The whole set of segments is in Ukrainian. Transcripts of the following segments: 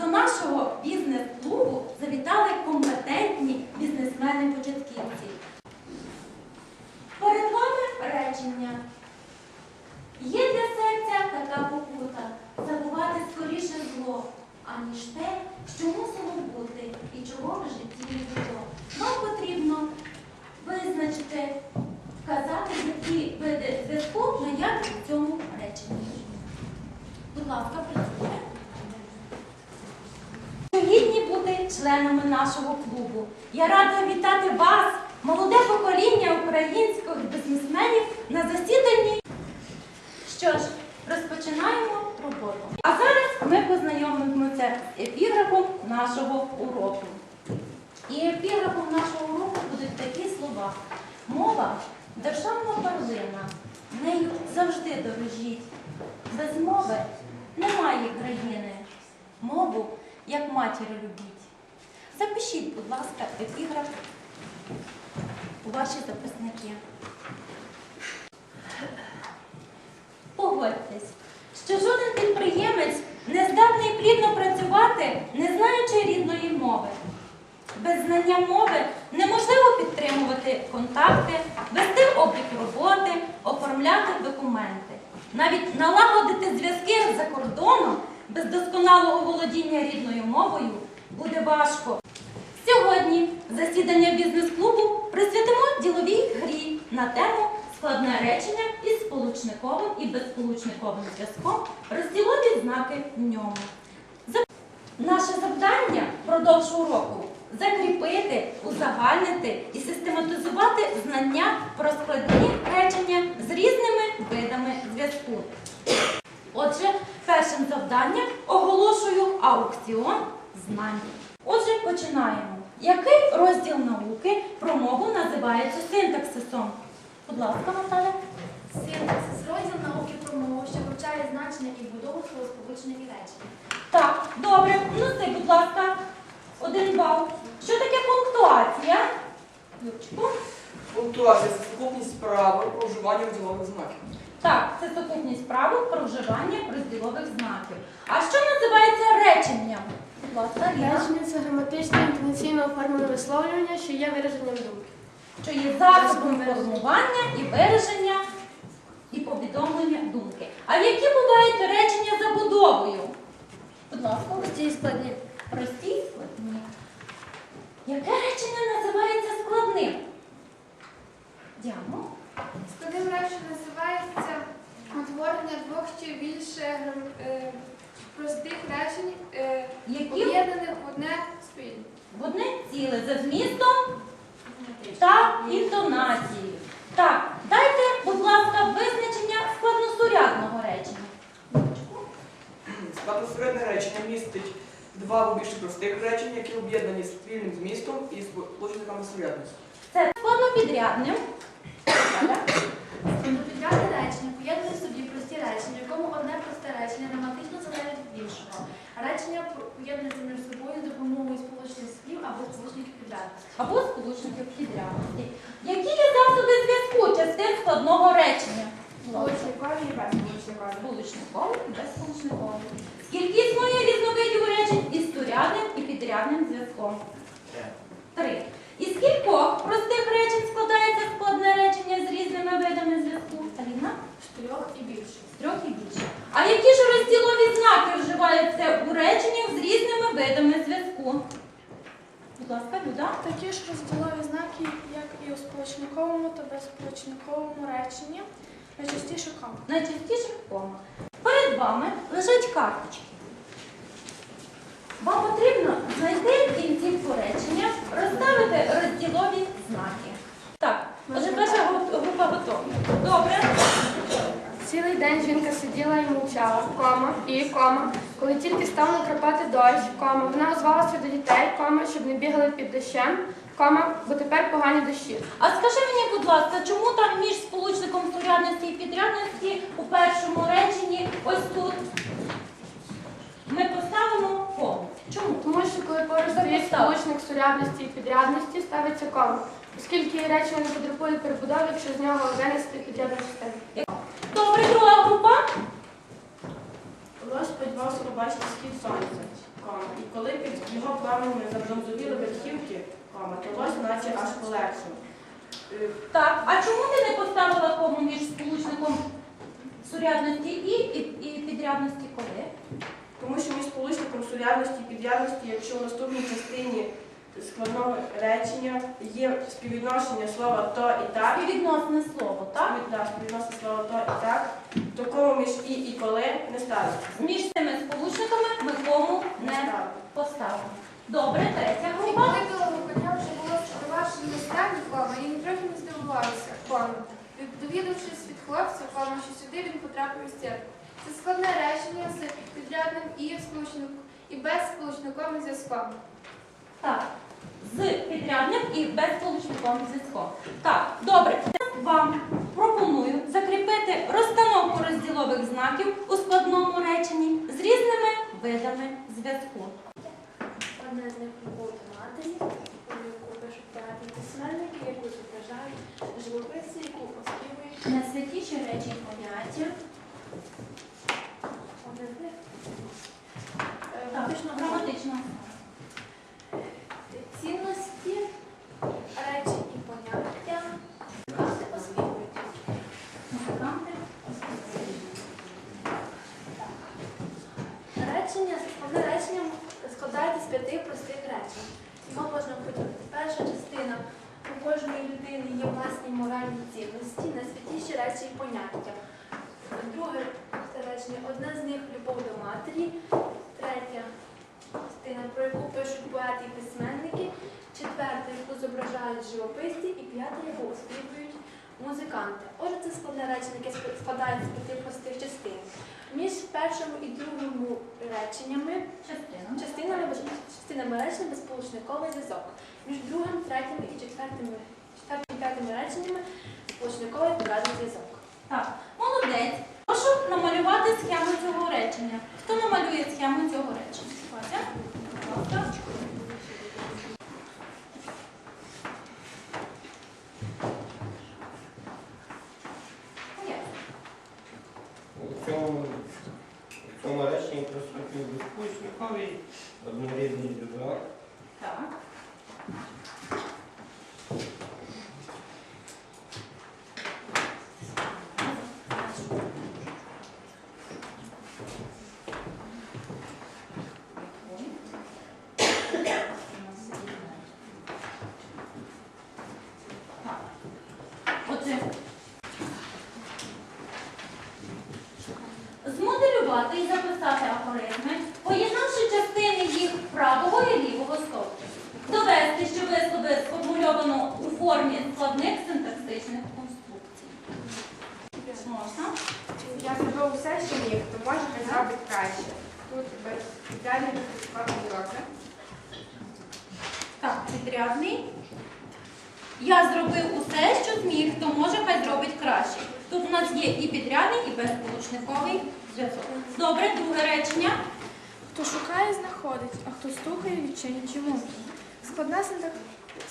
до нашого бізнес-клубу завітали компетентні бізнесмени-початківці. Перед вами речення. Є для серця така покута забувати скоріше зло, аніж те, що мусило бути і чого в житті не було. Вам потрібно визначити, вказати, які види зв'язку наявні в цьому реченні. Будь ласка, працюйте. Гідні бути членами нашого клубу. Я рада вітати вас, молоде покоління українських бізнесменів, на засіданні. Що ж, розпочинаємо роботу. А зараз ми познайомимося з епіграфом нашого уроку. І епіграфом нашого уроку будуть такі слова. Мова державна перлина, нею завжди дорожіть. Без мови немає країни. Мову, як матір любіть. Запишіть, будь ласка, епіграф у ваші записники. Погодьтесь, що жоден підприємець не здатний плідно працювати, не знаючи рідної мови. Без знання мови неможливо підтримувати контакти, вести облік роботи, оформляти документи. Навіть налагодити зв'язки за кордоном без досконалого володіння рідною мовою буде важко. Сьогодні засідання бізнес-клубу присвятимо діловій грі на тему складне речення із сполучниковим і безсполучниковим зв'язком, розділові знаки в ньому. Наше завдання впродовж уроку закріпити, узагальнити і систематизувати знання про складні речення з різними видами зв'язку. Отже, першим завданням оголошую аукціон знань. Отже, починаємо. Який розділ науки про мову називається синтаксисом? Будь ласка, Наталя. Синтаксис розділ науки про мову, що вивчає значення і будову словосполучених речень. Так, добре. Ну це, будь ласка, один бал. Що таке пунктуація? Пунктуація це сукупність правил про вживання розділових знаків. Сукупність правил про вживання розділових знаків. А що називається реченням? Будь ласка, Ліна. Речення це граматичне інтенційно оформлене висловлювання, що є вираженням думки. що є засобом формування і вираження і повідомлення думки. А які бувають речення забудовою? Будь ласка, Прості і складні. прості і складні. Яке речення називається складним? Діано. Складним реченням називається утворення двох чи більше е, простих речень, е, Які об'єднаних в одне спільне. в одне ціле за змістом та інтонацією. Так, дайте, будь ласка, визначення складносурядного речення. Складносередне речення містить два або більше простих речень, які об'єднані спільним змістом і сполучниками сурядності. Це складнопідрядним. Підрядне речення поєднує в собі прості речення, в якому одне просте речення граматично залежить від іншого. Речення поєднуються між собою з допомогою сполучних слів або сполучників підрядності. або сполучників підрядності. Які є засоби зв'язку частин складного речення? Сполучникові і безсполучникові. Сполучниковий і безсполучниковий. Скільки існує різновидів речень із сурядним і підрядним зв'язком? Три. Із кількох простих речень складається складне речення з різними видами зв'язку? Аліна? З трьох і більше. З трьох і більше. А які ж розділові знаки вживаються у реченнях з різними видами зв'язку? Будь ласка, Люда. Такі ж розділові знаки, як і у сполучниковому та безсполучниковому реченні, найчастіше кома. найчастіше кома. Перед вами лежать карточки. Вам потрібно знайти в кінцівку речення, розставити розділові знаки. Так, отже, перша група готова. Добре. Цілий день жінка сиділа і мовчала, кома, і кома. Коли тільки став накрапати дощ, кома, вона озвалася до дітей, кома, щоб не бігали під дощем, кома, бо тепер погані дощі. А скажи мені, будь ласка, чому там між сполучником сурядності і підрядності у першому реченні ось тут ми поставимо кому? Чому? Тому що коли поруч стоїть сполучник сурядності і підрядності, ставиться кома. Оскільки речення не потребує перебудови, якщо з нього винести підрядну частину. Добре, друга група. Господь І коли під його Кома. зомзовіли верхівки, кома, то наче аж полегше. Е, Так, а чому ти не поставила кому між сполучником сурядності і, і, і підрядності коли? Тому що між сполучником сурядності і підрядності, якщо в наступній частині складного речення є співвідношення слова то і так, Співвідносне слово, так? співвід- да, співвідносне слова то і так, то кому між і і коли не ставиться. Між цими сполучниками ми кому Не не ставимо. поставимо. Добре, третя І група. коли коня вже було завершено стані кома, він трохи не здивувався кома. Довідавшись від хлопця, кома, що сюди він потрапив із церкви. Це складне речення з підрядним і сполучник і без сполучниковим зв'язком. Так, з підрядним і безсполучниковим зв'язком. Так, добре. я Вам пропоную закріпити розстановку розділових знаків у складному реченні з різними видами зв'язку. Одне з них матері, пишуть поети і письменники, яку зображають живописці, яку оспівують найсвятіші речі поняття. Одне з них е, Так, фактично граматично. цінності, речі і поняття, музиканти оспівують. Музиканти. Речення, складне речення складається з п'яти простих речень. Його можна поділити. Перша частина у кожної людини є власні моральні цінності, найсвятіші речі і поняття. Друге просте речення одне з них любов до матері. Третя частина, про яку пишуть поети і письменники. Четверта, яку зображають живописці, і п'ята, яку оспівують музиканти. Отже, це складне речення, яке складається з п'яти простих частин. Між першим і другим реченнями, частинами, частинами речення безсполучниковий зв'язок. Між другим, третім і четвертим, четвертим і п'ятими реченнями сполучниковий підрядний зв'язок. Так, молодець. Прошу намалювати схему цього речення. Хто намалює схему цього речення? Вася? Будь ласка. Є. У цьому, в реченні присутній безпечниковий, однорідний. Так. Так. Краще. Тут без ідеально безпечного. Так, підрядний. Я зробив усе, що зміг, то може хай зробить краще. Тут у нас є і підрядний, і безполучниковий зв'язок. Добре, друге речення. Хто шукає, знаходить, а хто стукає, відчинить йому. Складна, синтак...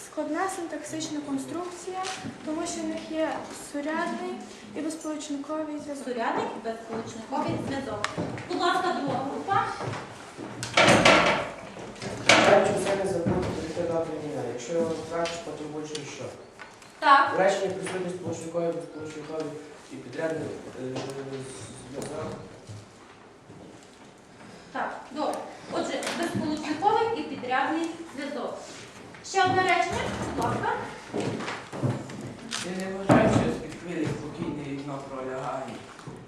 Складна синтаксична конструкція, тому що в них є сурядний і безполучниковий зв'язок. Сурядник і безполучниковий зв'язок. Будь ласка, друга група. Раніше все не забути прийти до втратиш, потім більше ніщо. Так, В реченні присутні сполучникові, безполучникові і підрядний е, зв'язок. так, добре. Отже, безполучниковий і підрядний зв'язок. Ще одне речення, будь ласка. Ти не вважай, що з-під хвилі спокійне вікно пролягає.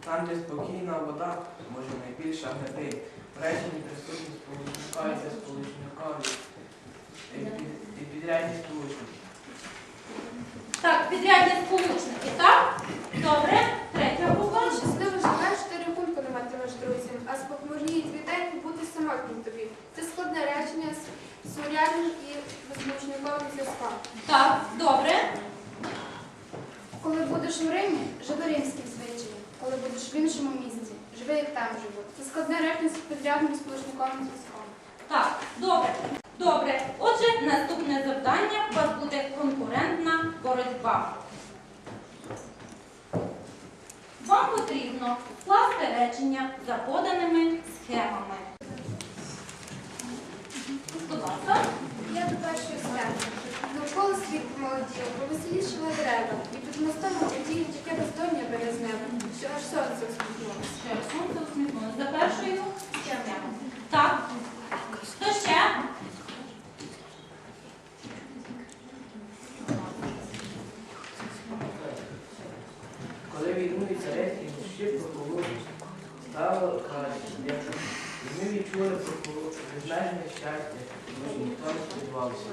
Там, де спокійна вода, може найбільша гриби. В реченні присутні сполучникові, безполучникові і під- підрядні сполучники. Так, підрядні сполучники, так? Добре. Третя група. Щасливо живеш, ти рахунку не матимеш друзів, а спокморніють віддень бути самотнім тобі. Це складне речення з сурядним і безмучниковим зв'язком. Так, добре. Коли будеш у Римі, живи римським звичаєм. Коли будеш в іншому місці, живи як там живуть. Це складне речення з підрядним сполучниковим зв'язком. Так, добре. Добре. Завдання у вас буде конкурентна боротьба. Вам потрібно вкласти речення за поданими схемами. Будь ласка. Я до першої сцени. Навколо світ помолодів, повеселішили дерева, і під мостом події таке бездоння березневе, що аж сонце усміхнулося. Ще раз сонце усміхнулося. За першою схемою. Так. Хто ще? Коли війнують царецькі душі проколуть, стало краще, легше. І ми відчули проколу безмежне щастя, тому ніхто не сподівався.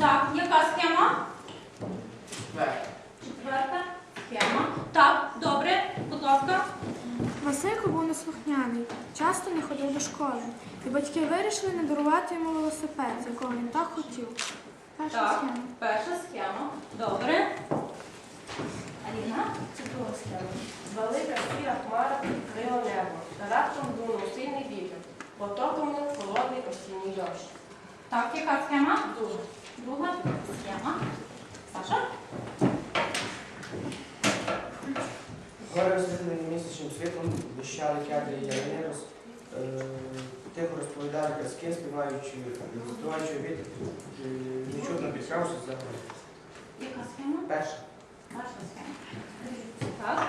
Так, яка схема? Четверте. Четверта схема. Так, добре, будь ласка. Василько був неслухняний, часто не ходив до школи, і батьки вирішили не дарувати йому велосипед, якого він так хотів. Перша Так, схема. перша схема. Добре. Аліна? Це друга схема. Велика сіра хмара прикрила небо, та раптом дунув сильний вітер. Потоками холодний осінній дощ. Так, яка схема? Друга. Друга схема. Саша? Гори освітлені місячним світлом, блищали кедри і ялини, казки, співаючи, співаючи вітер, е, нечутно підкравши за. Яка схема? Перша. Перша схема. Так.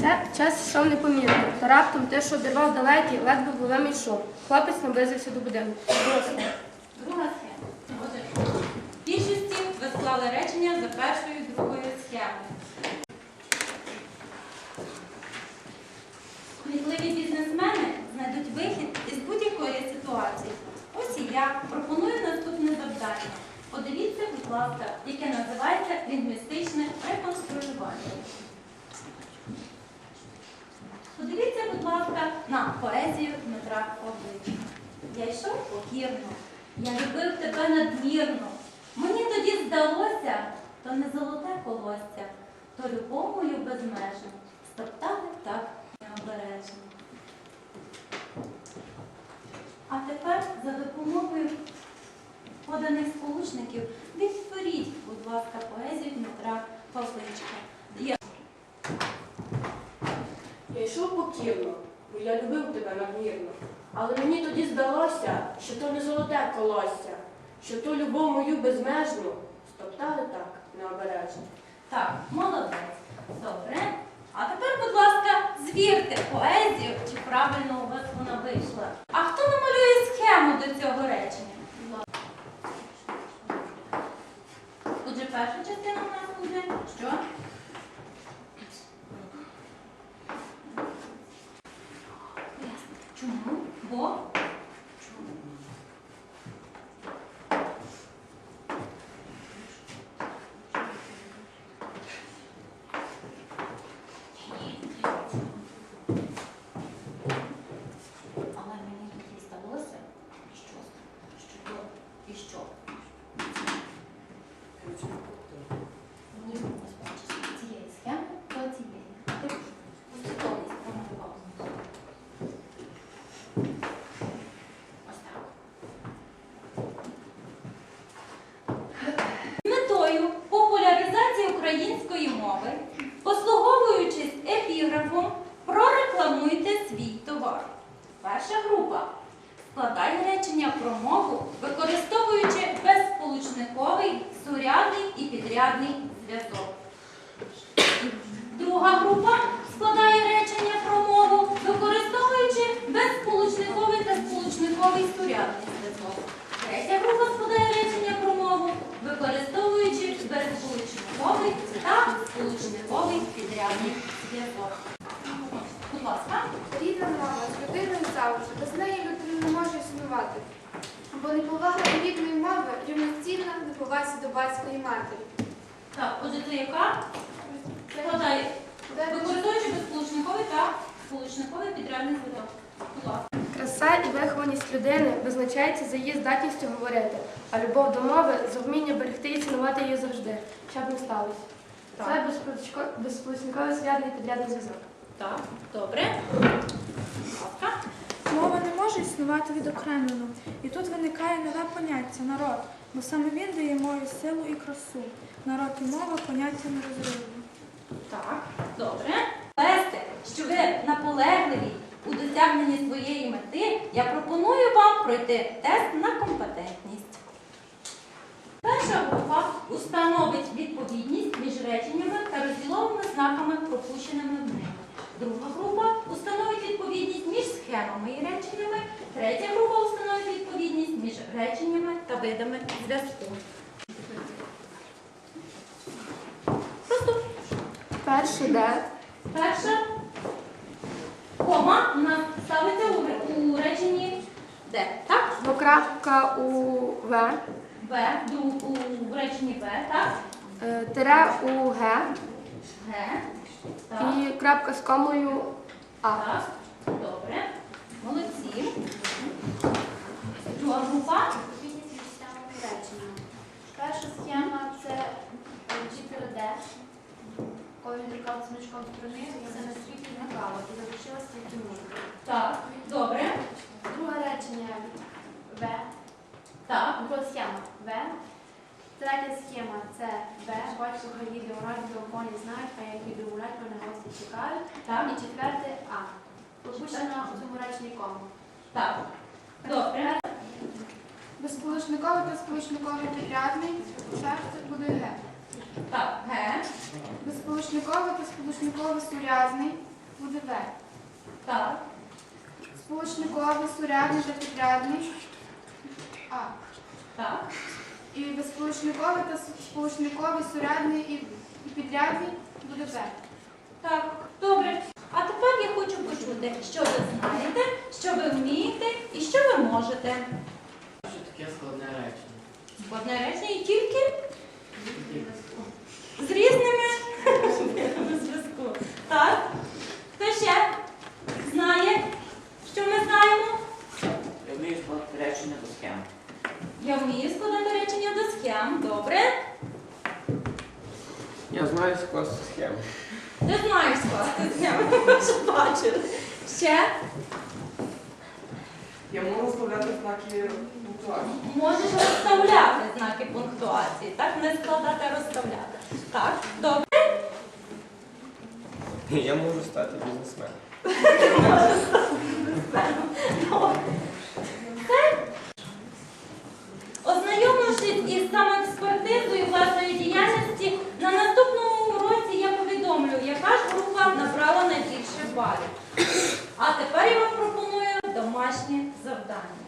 Це час йшов непомітно, та раптом те, що одірвав далекий, ледве булемий шум. Хлопець наблизився до будинку. Друга схема. Отже, в більшості ви склали речення за першою і другою схемою. Кмітливі бізнесмени будь-якої. Ось і я пропоную наступне завдання. Подивіться, будь ласка, яке називається лінгвістичне реконструювання. Подивіться, будь ласка, на поезію Дмитра Павличка. Я йшов покірно, я любив тебе надмірно. Мені тоді здалося, то не золоте колосся, то любов мою безмежну стоптали так необережно. А тепер за допомогою поданих сполучників відтворіть, будь ласка, поезію Дмитра Павличка. Я Я йшов покірно, бо я любив тебе надмірно. Але мені тоді здалося, що то не золоте колосся, що то любов мою безмежну стоптали так необережно. Так, молодець. Добре. А тепер, будь ласка, звірте поезію, чи правильно у вас вона вийшла. А хто намалює схему до цього речення? Отже, перша частина у нас буде що? Чому? Бо? Але мені тоді здалося, що, що то і що. Ні, ось бачиш, з цієї схеми до цієї. Ти послідовність промалював. Ось так. З метою популяризації української мови, послуговуючись епіграфом, прорекламуйте свій товар. Група. Складай речення про мову, використовуючи безсполучниковий, сурядний і підрядний зв'язок. Друга група складає речення про мову, використовуючи безсполучниковий та сполучниковий сурядний зв'язок. Третя група складає речення про мову, використовуючи безсполучниковий та сполучниковий підрядний зв'язок. Будь ласка. Рідна мова з людиною завжди, без неї людина не може існувати. Бо неповага до рідної мови рівноцінна неповазі до батької матері. Так, отже, це яка? Де Використовуючи безсполучниковий та сполучниковий підрядний зв'язок. Будь ласка. Краса і вихованість людини визначається за її здатністю говорити, а любов до мови за вміння берегти і цінувати її завжди, щоб не сталося. Це безсполучниковий сурядний підрядний зв'язок. Так, добре. Ласка. Мова не може існувати відокремлено, і тут виникає нове поняття народ, бо саме він дає мові силу і красу. Народ і мова поняття нерозривні. Так, добре. Вести, що ви наполегливі у досягненні своєї мети, я пропоную вам пройти тест на компетентність. установить відповідність між реченнями та розділовими знаками, пропущеними в них. Друга група установить відповідність між схемами і реченнями. Третя група установить відповідність між реченнями та видами зв'язку. Просто Перше де. перша кома у нас ставиться у, у реченні де? Так? Двокрапка у В. В, у, реченні В, так? е, Тире у Г. Г. І крапка з комою А. Так. Добре. Молодці. Друга група. Перша схема це. Коли він друкав значком сторони, це на світлі направо і залишилось тільки нуль. Так. Добре. Друге речення В. Так. Схема В. Третя схема це Б. Батько хай відео радіо коні знають, а як відео гулять, вони гості чекають. Так. І четверте А. Пропущено у цьому реченні кому. Так. Добре. Безсполучниковий та сполучниковий підрядний, серце буде Г. Так. Г. Безсполучниковий та сполучниковий сурядний буде В. Так. Сполучниковий, сурядний та підрядний А. Так. І безполучниковий та сполучниковий, сурядний і підрядний буде В. Так. Добре. А тепер я хочу почути, що ви знаєте, що ви вмієте і що ви можете. Що таке складне речення? Складне речення і тільки з різними видами зв'язку. Так? Хто ще знає, що ми знаємо? Я вмію складати речення до схем. Я вмію складати речення до схем. Добре. Я знаю скласти схему. Ти знаєш скласти схеми, ми вже бачили. Ще Я можу вставляти знаки пунктуації. можеш розставляти знаки пунктуації. Так, не складати, а розставляти. Так, добре. Я можу стати бізнесменом. Ознайомившись із самоекспертизою власної діяльності, на наступному уроці я повідомлю, яка ж група набрала найбільше балів. А тепер я вам пропоную домашнє завдання.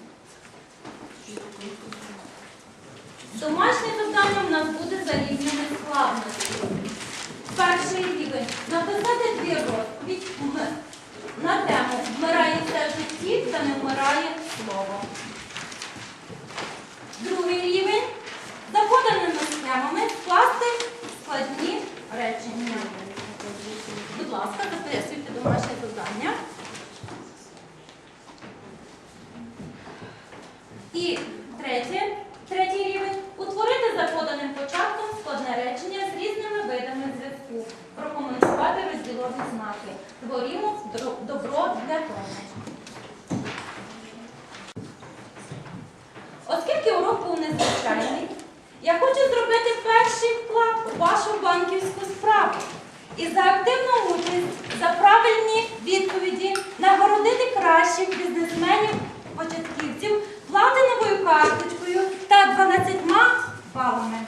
Домашнє завдання в нас буде за рівнями складності. Перший рівень написати дві розповідь м- на тему Вмирає все в житті та не вмирає слово. Другий рівень за поданими схемами скласти складні речення. Будь ласка, записуйте домашнє завдання. І третє, третій рівень утворити за поданим початком складне речення з різними видами зв'язку. Прокоментувати розділові знаки. Творімо дро- добро для того. Оскільки урок був незвичайний, я хочу зробити перший вклад у вашу банківську справу і за активну участь, за правильні відповіді нагородити кращих бізнесменів, початківців платиновою карточкою та 12 балами.